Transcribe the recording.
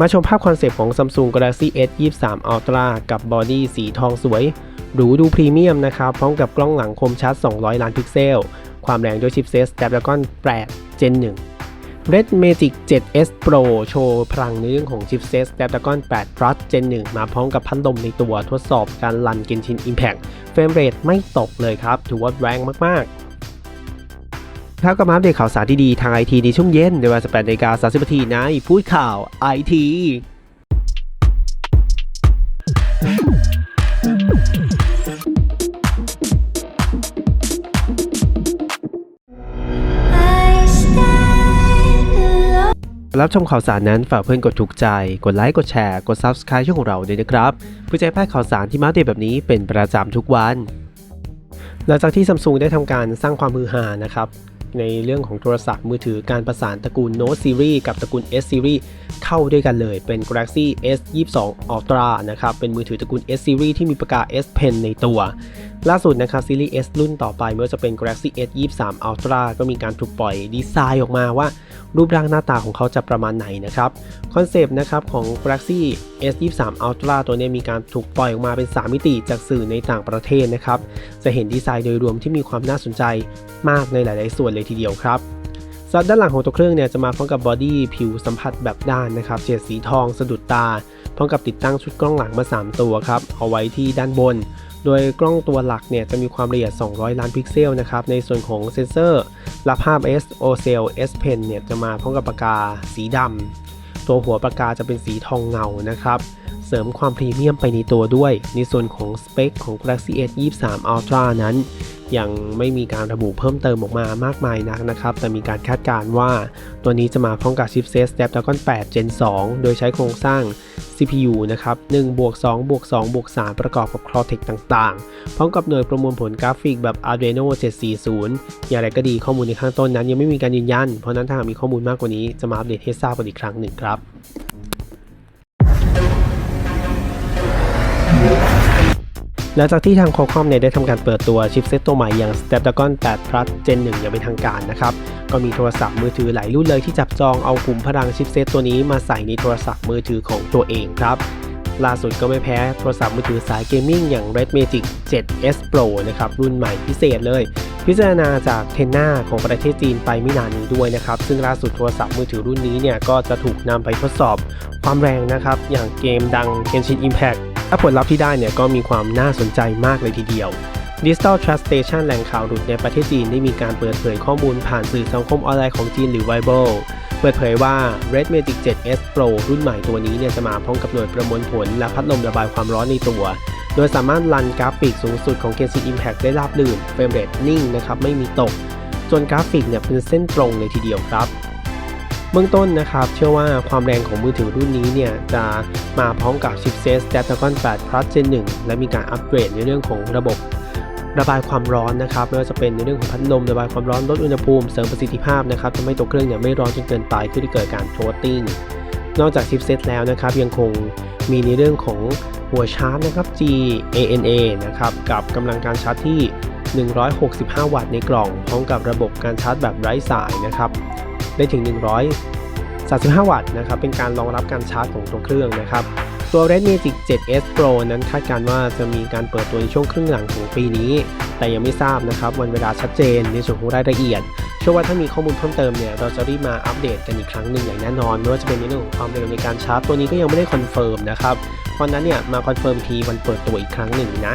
มาชมภาพคอนเซปต์ของ Samsung Galaxy S 23 Ultra กับบอดี้สีทองสวย หรูดูพรีเมียมนะครับพร้อมกับกล้องหลังคมชัด 200 ล้านพิกเซล ความแรงด้วยชิปเซต Snapdragon 8 Gen 1 Red Magic 7S Pro โชว์พลังในเรื่องของชิปเซต Snapdragon 8 Plus Gen 1 มาพร้อมกับพัดลมในตัวทดสอบการรัน Genshin Impact เฟรมเรทไม่ตกเลยครับ ถือว่าแรงมากๆ ครับก็มาอัปเดตข่าวสารที่ดีทางไอทีในช่วงเย็นในเวลา18นาฬิกา30นาทีในพูดข่าวไอทีรับชมข่าวสารนั้นฝากเพื่อนกดถูกใจ กดไลค์ กดแชร์ กด Subscribe ช่องของเราด้วยนะครับเพื่อจะให้พลาดข่าวสารที่มาอัปเดตแบบนี้เป็นประจำทุกวัน หลังจากที่ Samsung ได้ทำการสร้างความฮือฮานะครับ ในเรื่องของโทรศัพท์มือถือการประสานตระกูล Note Series กับตระกูล S Series เข้าด้วยกันเลยเป็น Galaxy S 22 Ultra นะครับ เป็นมือถือตระกูล S Series ที่มีปากกา S Pen ในตัว ล่าสุดนะครับซีรีส์ S รุ่นต่อไปไม่ว่าจะเป็น Galaxy S 23 Ultra ก็มีการถูกปล่อยดีไซน์ออกมาว่า รูปร่างหน้าตาของเขาจะประมาณไหนนะครับคอนเซปต์นะครับของ Galaxy S 23 Ultra ตัวนี้มีการถูกปล่อยออกมาเป็น 3 มิติจากสื่อในต่างประเทศนะครับ จะเห็นดีไซน์โดยรวมที่มีความน่าสนใจมากในหลาย ๆ ส่วนเลยทีเดียวครับสำหรับด้านหลังของตัวเครื่องเนี่ยจะมาพร้อมกับบอดี้ผิวสัมผัสแบบด้านนะครับเฉดสีทองสะดุดตา พร้อมกับติดตั้งชุดกล้องหลังมา 3 ตัวครับ เอาไว้ที่ด้านบน โดยกล้องตัวหลักเนี่ยจะมีความละเอียด 200 ล้านพิกเซลนะครับ ในส่วนของเซนเซอร์รับภาพ S O c l S Pen เนี่ยจะมาพร้อมกับปากกาสีดำตัวหัวปากกาจะเป็นสีทองเงานะครับ เสริมความพรีเมียมไปในตัวด้วย ในส่วนของสเปคของ Galaxy S 23 Ultra นั้น ยังไม่มีการระบุเพิ่มเติมออกมามากมายนักนะครับ แต่มีการคาดการณ์ว่าตัวนี้จะมาพร้อมกับชิปเซต Snapdragon 8 Gen 2 โดยใช้โครงสร้าง CPU นะครับ1บวก2บวก2บวก3ประกอบกับ Cortex ต่างๆ พร้อมกับหน่วยประมวลผลกราฟิกแบบ Adreno 740 อย่างไรก็ดีข้อมูลในข้างต้นนั้นยังไม่มีการยืนยัน เพราะนั้นถ้าหากมีข้อมูลมากกว่านี้จะมาอัปเดตให้ทราบกันอีกครั้งหนึ่งครับ ลังจากที่ทาง Qualcomm เนี่ยได้ทำการเปิดตัวชิปเซตตัวใหม่อย่าง Snapdragon 8 Plus Gen 1 อย่างเป็นทางการนะครับ ก็มีโทรศัพท์มือถือหลายรุ่นเลยที่จับจองเอากลุ่มพลังชิปเซตตัวนี้มาใส่ในโทรศัพท์มือถือของตัวเองครับ ล่าสุดก็ไม่แพ้โทรศัพท์มือถือสายเกมมิ่งอย่าง Red Magic 7S Pro นะครับรุ่นใหม่พิเศษเลย พิจารณาจากเทนนาของประเทศจีนไปไม่นานนี้ด้วยนะครับ ซึ่งล่าสุดโทรศัพท์มือถือรุ่นนี้เนี่ยก็จะถูกนำไปทดสอบความแรงนะครับอย่างเกมดัง Genshin Impact และผลลัพธ์ที่ได้เนี่ยก็มีความน่าสนใจมากเลยทีเดียว Digital Trust Station แหล่งข่าวหลุดในประเทศจีนได้มีการเปิดเผยข้อมูลผ่านสื่อสังคมออนไลน์ของจีนหรือ Weibo เปิดเผยว่า Red Magic 7S Pro รุ่นใหม่ตัวนี้เนี่ยจะมาพร้อมกับหน่วยประมวลผล และพัดลมระบายความร้อนในตัว โดยสามารถรันกราฟิกสูงสุดของ Genshin Impact ได้ราบรื่นเฟรมเรทนิ่งนะครับไม่มีตกส่วนกราฟิกเนี่ยเป็นเส้นตรงเลยทีเดียวครับ เบื้องต้นนะครับ เชื่อว่าความแรงของมือถือรุ่นนี้เนี่ยจะมาพร้อมกับชิปเซต Snapdragon 8 Plus Gen 1 และมีการอัปเกรดในเรื่องของระบบระบายความร้อนนะครับไม่ว่าจะเป็นในเรื่องของพัดลมระบายความร้อนลดอุณหภูมิเสริมประสิทธิภาพนะครับทำให้ตัวเครื่องเนี่ยไม่ร้อนจนเกินไปเพื่อที่เกิดการโทสติ้งนอกจากชิปเซตแล้วนะครับยังคงมีในเรื่องของหัวชาร์จนะครับ GANA นะครับกับกำลังการชาร์จที่ 165 วัตต์ในกล่อง พร้อมกับระบบการชาร์จแบบไร้สายนะครับ ได้ถึง 135 วัตต์นะครับ เป็นการรองรับการชาร์จของตัวเครื่องนะครับ ตัว Red Magic 7S Pro นั้นคาดการว่าจะมีการเปิดตัวในช่วงครึ่งหลังของปีนี้ แต่ยังไม่ทราบนะครับวันเวลาชัดเจนในส่วนของรายละเอียดเชื่อว่าถ้ามีข้อมูลเพิ่มเติมเนี่ยเราจะรีบมาอัปเดตกันอีกครั้งหนึ่งอย่างแน่นอน ไม่ว่าจะเป็นในเรื่องของความเร็วในการชาร์จตัวนี้ก็ยังไม่ได้คอนเฟิร์มนะครับเพราะนั้นเนี่ยมาคอนเฟิร์มทีวันเปิดตัวอีกครั้งหนึ่งนะ